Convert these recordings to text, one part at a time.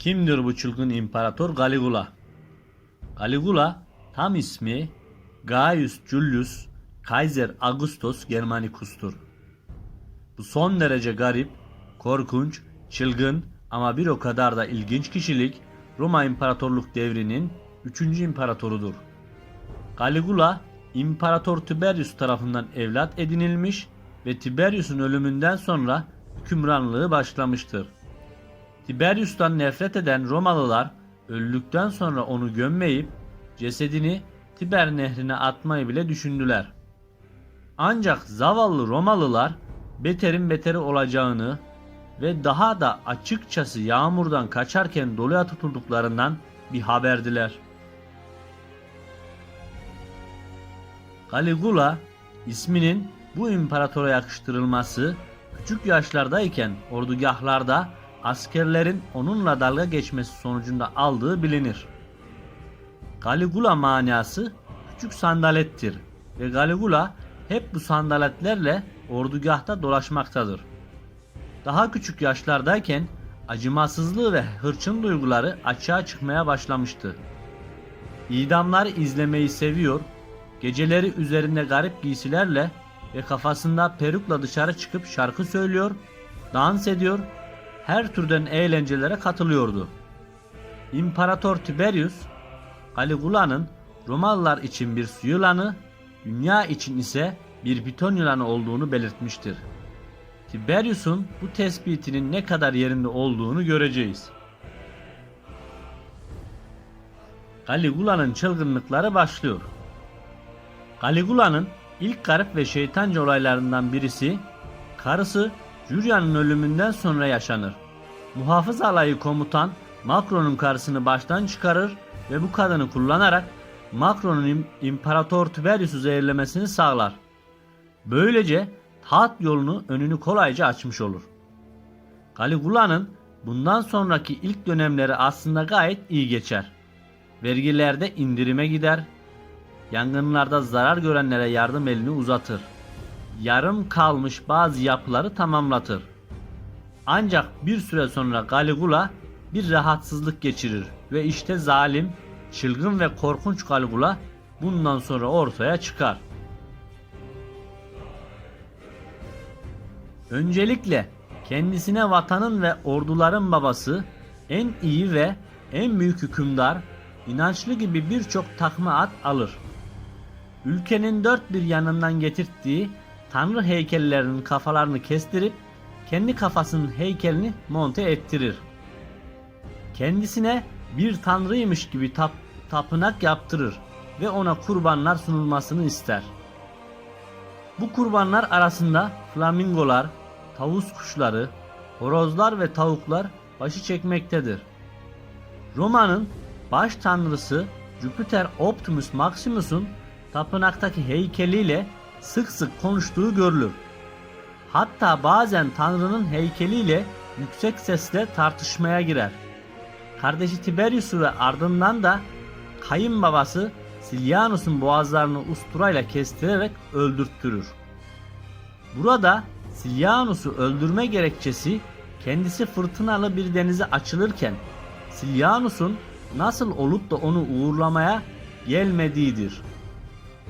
Kimdir bu çılgın imparator Caligula? Caligula tam ismi Gaius Julius Kaiser Augustus Germanicus'tur. Bu son derece garip, korkunç, çılgın ama bir o kadar da ilginç kişilik Roma İmparatorluk devrinin 3. imparatorudur. Caligula İmparator Tiberius tarafından evlat edinilmiş ve Tiberius'un ölümünden sonra hükümranlığı başlamıştır. Tiberius'tan nefret eden Romalılar öldükten sonra onu gömmeyip cesedini Tiber nehrine atmayı bile düşündüler. Ancak zavallı Romalılar beterin beteri olacağını ve daha da açıkçası yağmurdan kaçarken doluya tutulduklarından bir haberdiler. Caligula isminin bu imparatora yakıştırılması küçük yaşlardayken ordugahlarda askerlerin onunla dalga geçmesi sonucunda aldığı bilinir. Caligula manası küçük sandalettir ve Caligula hep bu sandaletlerle ordugahta dolaşmaktadır. Daha küçük yaşlardayken acımasızlığı ve hırçın duyguları açığa çıkmaya başlamıştı. İdamları izlemeyi seviyor, geceleri üzerinde garip giysilerle ve kafasında perukla dışarı çıkıp şarkı söylüyor, dans ediyor, her türden eğlencelere katılıyordu. İmparator Tiberius, Caligula'nın Romalılar için bir su yılanı, dünya için ise bir piton yılanı olduğunu belirtmiştir. Tiberius'un bu tespitinin ne kadar yerinde olduğunu göreceğiz. Caligula'nın çılgınlıkları başlıyor. Caligula'nın ilk garip ve şeytanca olaylarından birisi karısı Julia'nın ölümünden sonra yaşanır. Muhafız alayı komutan Macron'un karısını baştan çıkarır ve bu kadını kullanarak Macron'un im- İmparator Tiberius'u zehirlemesini sağlar. Böylece taht yolunu önünü kolayca açmış olur. Caligula'nın bundan sonraki ilk dönemleri aslında gayet iyi geçer. Vergilerde indirime gider, yangınlarda zarar görenlere yardım elini uzatır. Yarım kalmış bazı yapıları tamamlatır. Ancak bir süre sonra Caligula bir rahatsızlık geçirir ve işte zalim, çılgın ve korkunç Caligula bundan sonra ortaya çıkar. Öncelikle kendisine vatanın ve orduların babası, en iyi ve en büyük hükümdar, inançlı gibi birçok takma at alır. Ülkenin dört bir yanından getirttiği tanrı heykellerinin kafalarını kestirip kendi kafasının heykelini monte ettirir. Kendisine bir tanrıymış gibi tap, tapınak yaptırır ve ona kurbanlar sunulmasını ister. Bu kurbanlar arasında flamingolar, tavus kuşları, horozlar ve tavuklar başı çekmektedir. Roma'nın baş tanrısı Jupiter Optimus Maximus'un tapınaktaki heykeliyle sık sık konuştuğu görülür. Hatta bazen tanrının heykeliyle yüksek sesle tartışmaya girer. Kardeşi Tiberius'u ve ardından da kayınbabası Silvanus'un boğazlarını usturayla kestirerek öldürttürür. Burada Silvanus'u öldürme gerekçesi kendisi fırtınalı bir denize açılırken Silvanus'un nasıl olup da onu uğurlamaya gelmediğidir.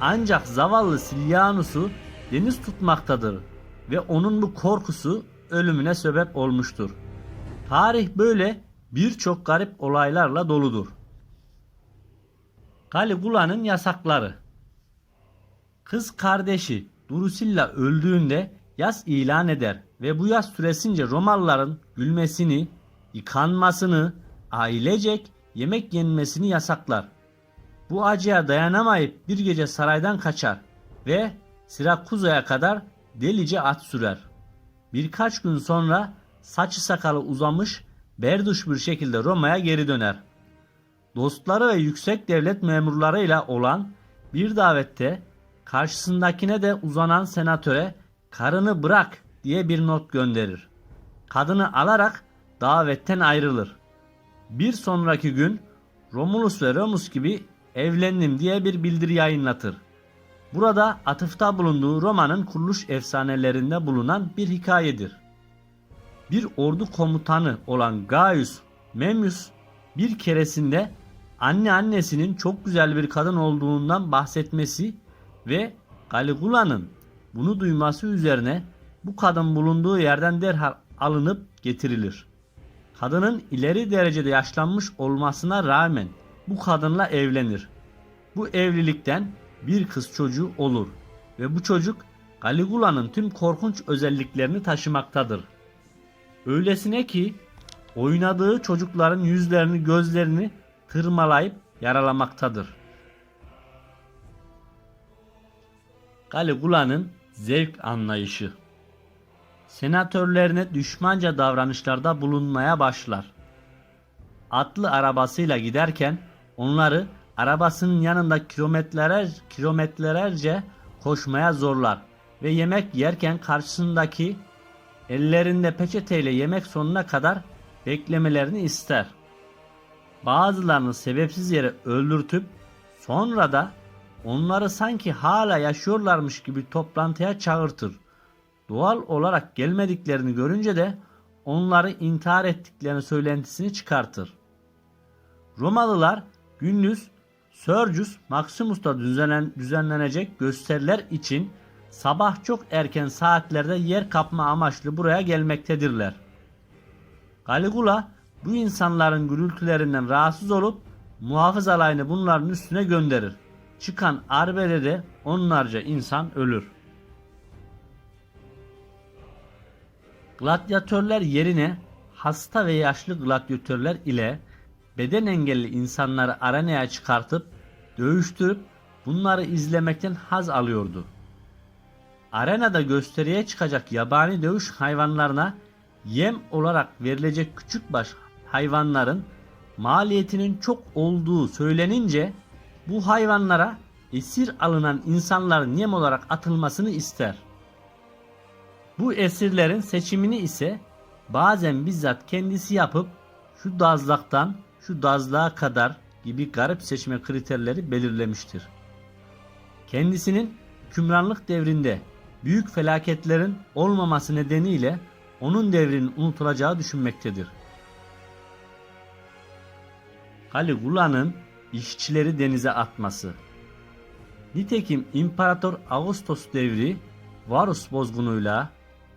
Ancak zavallı Silvanus'u deniz tutmaktadır ve onun bu korkusu ölümüne sebep olmuştur. Tarih böyle birçok garip olaylarla doludur. Caligula'nın yasakları Kız kardeşi Drusilla öldüğünde yas ilan eder ve bu yas süresince Romalıların gülmesini, yıkanmasını, ailecek yemek yenmesini yasaklar. Bu acıya dayanamayıp bir gece saraydan kaçar ve Sirakuza'ya kadar delice at sürer. Birkaç gün sonra saçı sakalı uzamış berduş bir şekilde Roma'ya geri döner. Dostları ve yüksek devlet memurlarıyla olan bir davette karşısındakine de uzanan senatöre karını bırak diye bir not gönderir. Kadını alarak davetten ayrılır. Bir sonraki gün Romulus ve Remus gibi evlendim diye bir bildiri yayınlatır. Burada atıfta bulunduğu Roma'nın kuruluş efsanelerinde bulunan bir hikayedir. Bir ordu komutanı olan Gaius Memnus bir keresinde anne annesinin çok güzel bir kadın olduğundan bahsetmesi ve Caligula'nın bunu duyması üzerine bu kadın bulunduğu yerden derhal alınıp getirilir. Kadının ileri derecede yaşlanmış olmasına rağmen bu kadınla evlenir. Bu evlilikten bir kız çocuğu olur ve bu çocuk Caligula'nın tüm korkunç özelliklerini taşımaktadır. Öylesine ki oynadığı çocukların yüzlerini gözlerini tırmalayıp yaralamaktadır. Caligula'nın zevk anlayışı Senatörlerine düşmanca davranışlarda bulunmaya başlar. Atlı arabasıyla giderken onları arabasının yanında kilometreler, kilometrelerce koşmaya zorlar ve yemek yerken karşısındaki ellerinde peçeteyle yemek sonuna kadar beklemelerini ister. Bazılarını sebepsiz yere öldürtüp sonra da onları sanki hala yaşıyorlarmış gibi toplantıya çağırtır. Doğal olarak gelmediklerini görünce de onları intihar ettiklerini söylentisini çıkartır. Romalılar gündüz Sergius Maximus'ta düzenlen, düzenlenecek gösteriler için sabah çok erken saatlerde yer kapma amaçlı buraya gelmektedirler. Caligula bu insanların gürültülerinden rahatsız olup muhafız alayını bunların üstüne gönderir. Çıkan arbedede onlarca insan ölür. Gladyatörler yerine hasta ve yaşlı gladyatörler ile beden engelli insanları arenaya çıkartıp dövüştürüp bunları izlemekten haz alıyordu. Arenada gösteriye çıkacak yabani dövüş hayvanlarına yem olarak verilecek küçükbaş hayvanların maliyetinin çok olduğu söylenince bu hayvanlara esir alınan insanların yem olarak atılmasını ister. Bu esirlerin seçimini ise bazen bizzat kendisi yapıp şu dazlaktan şu dazlığa kadar gibi garip seçme kriterleri belirlemiştir. Kendisinin hükümranlık devrinde büyük felaketlerin olmaması nedeniyle onun devrinin unutulacağı düşünmektedir. Caligula'nın işçileri denize atması Nitekim İmparator Augustus devri Varus bozgunuyla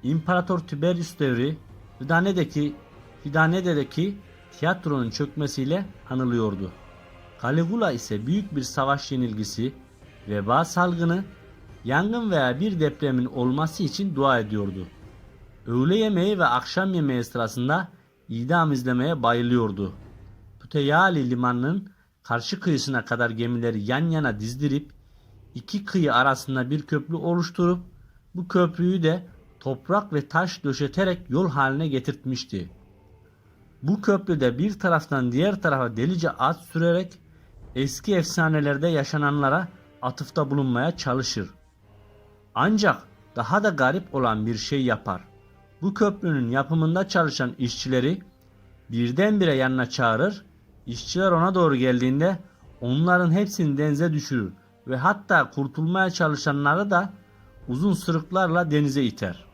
İmparator Tiberius devri Fidane'deki Fidane'deki tiyatronun çökmesiyle anılıyordu. Caligula ise büyük bir savaş yenilgisi, veba salgını, yangın veya bir depremin olması için dua ediyordu. Öğle yemeği ve akşam yemeği sırasında idam izlemeye bayılıyordu. Puteyali limanının karşı kıyısına kadar gemileri yan yana dizdirip iki kıyı arasında bir köprü oluşturup bu köprüyü de toprak ve taş döşeterek yol haline getirtmişti. Bu köprüde bir taraftan diğer tarafa delice at sürerek eski efsanelerde yaşananlara atıfta bulunmaya çalışır. Ancak daha da garip olan bir şey yapar. Bu köprünün yapımında çalışan işçileri birdenbire yanına çağırır. İşçiler ona doğru geldiğinde onların hepsini denize düşürür ve hatta kurtulmaya çalışanları da uzun sırıklarla denize iter.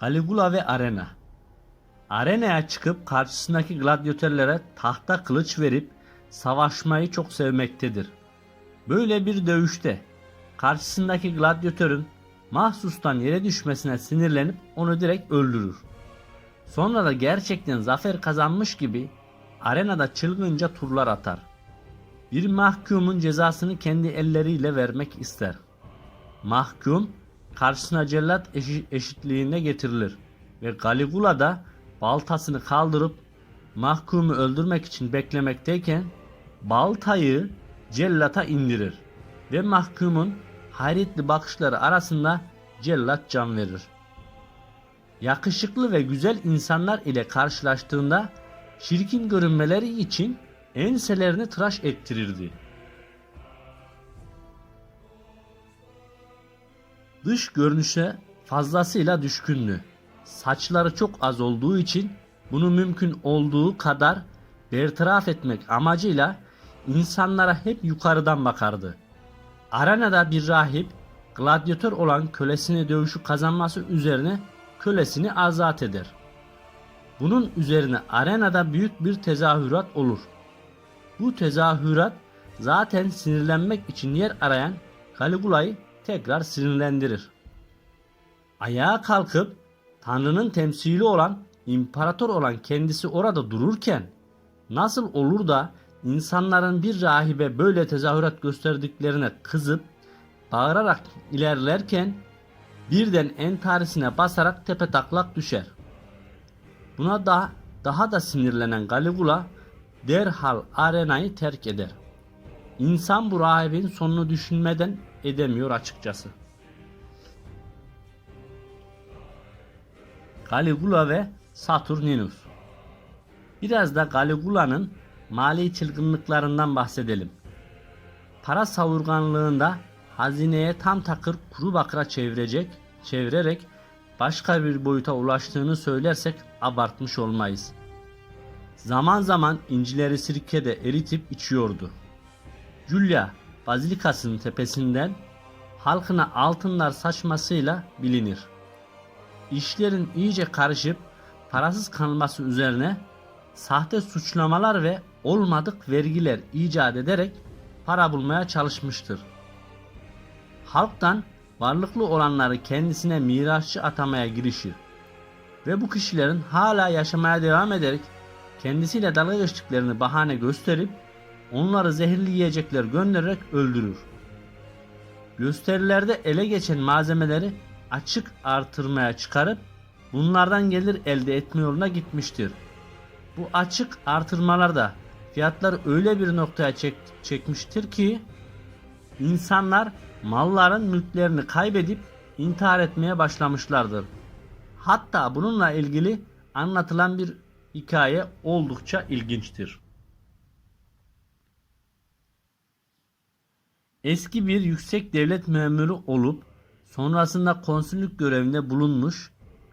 Caligula ve Arena Arenaya çıkıp karşısındaki gladyatörlere tahta kılıç verip savaşmayı çok sevmektedir. Böyle bir dövüşte karşısındaki gladyatörün mahsustan yere düşmesine sinirlenip onu direkt öldürür. Sonra da gerçekten zafer kazanmış gibi arenada çılgınca turlar atar. Bir mahkumun cezasını kendi elleriyle vermek ister. Mahkum karşısına cellat eşi- eşitliğine getirilir ve Caligula da baltasını kaldırıp mahkumu öldürmek için beklemekteyken baltayı cellata indirir ve mahkumun hayretli bakışları arasında cellat can verir. Yakışıklı ve güzel insanlar ile karşılaştığında çirkin görünmeleri için enselerini tıraş ettirirdi. Dış görünüşe fazlasıyla düşkündü. Saçları çok az olduğu için bunu mümkün olduğu kadar bertaraf etmek amacıyla insanlara hep yukarıdan bakardı. Arenada bir rahip gladyatör olan kölesini dövüşü kazanması üzerine kölesini azat eder. Bunun üzerine arenada büyük bir tezahürat olur. Bu tezahürat zaten sinirlenmek için yer arayan Caligula'yı tekrar sinirlendirir. Ayağa kalkıp Tanrı'nın temsili olan imparator olan kendisi orada dururken nasıl olur da insanların bir rahibe böyle tezahürat gösterdiklerine kızıp bağırarak ilerlerken birden entarisine basarak tepe taklak düşer. Buna da daha da sinirlenen Caligula derhal arenayı terk eder. İnsan bu rahibin sonunu düşünmeden edemiyor açıkçası. Caligula ve Saturninus Biraz da Caligula'nın mali çılgınlıklarından bahsedelim. Para savurganlığında hazineye tam takır kuru bakıra çevirecek, çevirerek başka bir boyuta ulaştığını söylersek abartmış olmayız. Zaman zaman incileri sirkede eritip içiyordu. Julia Bazilikası'nın tepesinden halkına altınlar saçmasıyla bilinir. İşlerin iyice karışıp parasız kalması üzerine sahte suçlamalar ve olmadık vergiler icat ederek para bulmaya çalışmıştır. Halktan varlıklı olanları kendisine mirasçı atamaya girişir ve bu kişilerin hala yaşamaya devam ederek kendisiyle dalga geçtiklerini bahane gösterip onları zehirli yiyecekler göndererek öldürür. Gösterilerde ele geçen malzemeleri açık artırmaya çıkarıp bunlardan gelir elde etme yoluna gitmiştir. Bu açık artırmalarda fiyatlar öyle bir noktaya çek, çekmiştir ki insanlar malların mülklerini kaybedip intihar etmeye başlamışlardır. Hatta bununla ilgili anlatılan bir hikaye oldukça ilginçtir. Eski bir yüksek devlet memuru olup sonrasında konsüllük görevinde bulunmuş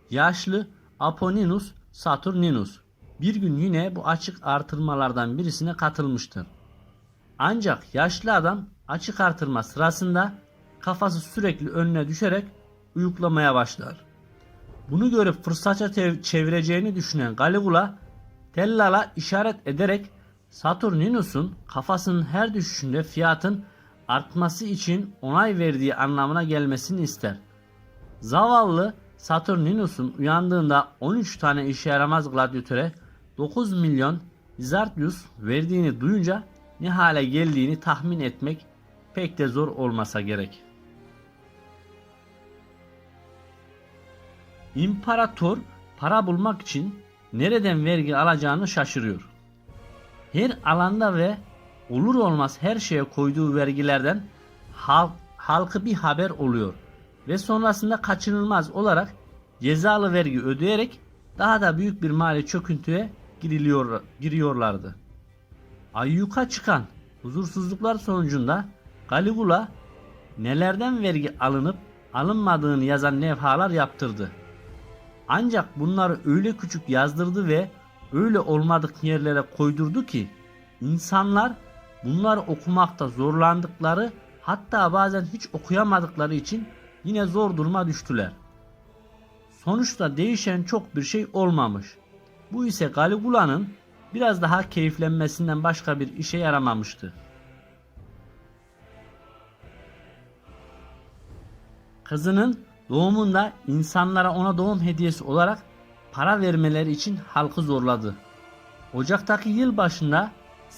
yaşlı Aponinus Saturninus bir gün yine bu açık artırmalardan birisine katılmıştır. Ancak yaşlı adam açık artırma sırasında kafası sürekli önüne düşerek uyuklamaya başlar. Bunu görüp fırsatça çevireceğini düşünen Caligula Tellala işaret ederek Saturninus'un kafasının her düşüşünde fiyatın artması için onay verdiği anlamına gelmesini ister. Zavallı Saturninus'un uyandığında 13 tane işe yaramaz gladyatöre 9 milyon Lizardius verdiğini duyunca ne hale geldiğini tahmin etmek pek de zor olmasa gerek. İmparator para bulmak için nereden vergi alacağını şaşırıyor. Her alanda ve olur olmaz her şeye koyduğu vergilerden halk, halkı bir haber oluyor ve sonrasında kaçınılmaz olarak cezalı vergi ödeyerek daha da büyük bir mali çöküntüye giriliyor, giriyorlardı. Ayyuka çıkan huzursuzluklar sonucunda Caligula nelerden vergi alınıp alınmadığını yazan levhalar yaptırdı. Ancak bunları öyle küçük yazdırdı ve öyle olmadık yerlere koydurdu ki insanlar bunları okumakta zorlandıkları hatta bazen hiç okuyamadıkları için yine zor duruma düştüler. Sonuçta değişen çok bir şey olmamış. Bu ise Caligula'nın biraz daha keyiflenmesinden başka bir işe yaramamıştı. Kızının doğumunda insanlara ona doğum hediyesi olarak para vermeleri için halkı zorladı. Ocaktaki yıl başında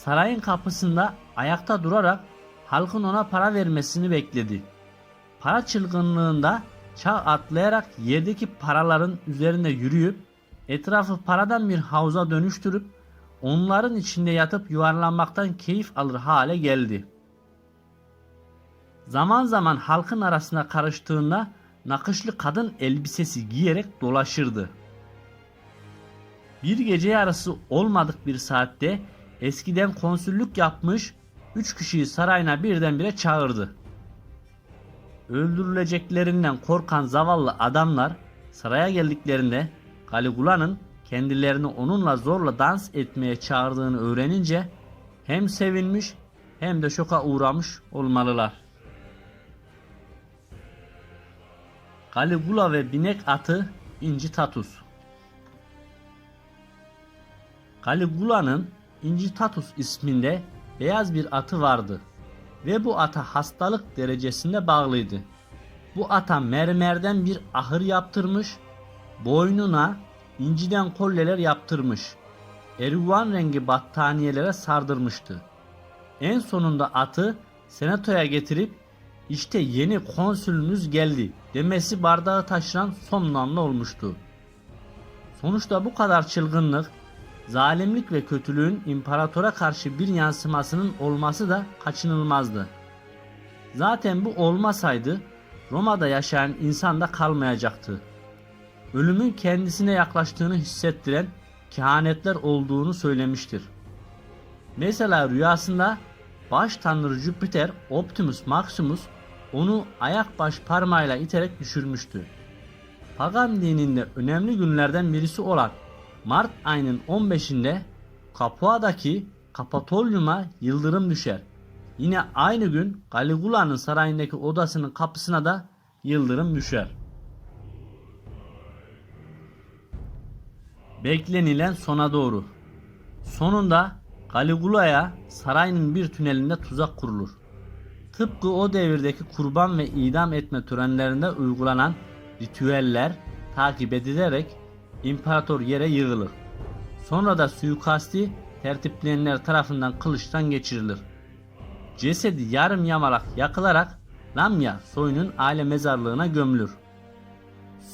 sarayın kapısında ayakta durarak halkın ona para vermesini bekledi. Para çılgınlığında çağ atlayarak yerdeki paraların üzerinde yürüyüp etrafı paradan bir havuza dönüştürüp onların içinde yatıp yuvarlanmaktan keyif alır hale geldi. Zaman zaman halkın arasına karıştığında nakışlı kadın elbisesi giyerek dolaşırdı. Bir gece yarısı olmadık bir saatte eskiden konsüllük yapmış üç kişiyi sarayına birdenbire çağırdı. Öldürüleceklerinden korkan zavallı adamlar saraya geldiklerinde Caligula'nın kendilerini onunla zorla dans etmeye çağırdığını öğrenince hem sevinmiş hem de şoka uğramış olmalılar. Caligula ve binek atı İnci Tatus Caligula'nın Incitatus isminde beyaz bir atı vardı ve bu ata hastalık derecesinde bağlıydı. Bu ata mermerden bir ahır yaptırmış, boynuna inciden kolyeler yaptırmış, erguvan rengi battaniyelere sardırmıştı. En sonunda atı senatoya getirip işte yeni konsülünüz geldi demesi bardağı taşıran son damla olmuştu. Sonuçta bu kadar çılgınlık, zalimlik ve kötülüğün imparatora karşı bir yansımasının olması da kaçınılmazdı. Zaten bu olmasaydı Roma'da yaşayan insan da kalmayacaktı. Ölümün kendisine yaklaştığını hissettiren kehanetler olduğunu söylemiştir. Mesela rüyasında baş tanrı Jüpiter Optimus Maximus onu ayak baş parmağıyla iterek düşürmüştü. Pagan dininde önemli günlerden birisi olan Mart ayının 15'inde Capua'daki Kapatolyum'a yıldırım düşer. Yine aynı gün Caligula'nın sarayındaki odasının kapısına da yıldırım düşer. Beklenilen sona doğru. Sonunda Caligula'ya sarayının bir tünelinde tuzak kurulur. Tıpkı o devirdeki kurban ve idam etme törenlerinde uygulanan ritüeller takip edilerek imparator yere yığılır. Sonra da suikasti tertipleyenler tarafından kılıçtan geçirilir. Cesedi yarım yamalak yakılarak Lamya soyunun aile mezarlığına gömülür.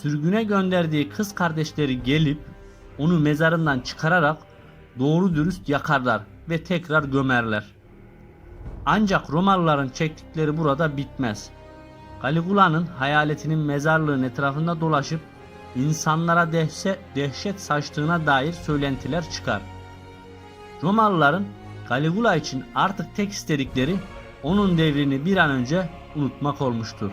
Sürgüne gönderdiği kız kardeşleri gelip onu mezarından çıkararak doğru dürüst yakarlar ve tekrar gömerler. Ancak Romalıların çektikleri burada bitmez. Caligula'nın hayaletinin mezarlığın etrafında dolaşıp insanlara dehşet, dehşet saçtığına dair söylentiler çıkar. Romalıların Caligula için artık tek istedikleri onun devrini bir an önce unutmak olmuştur.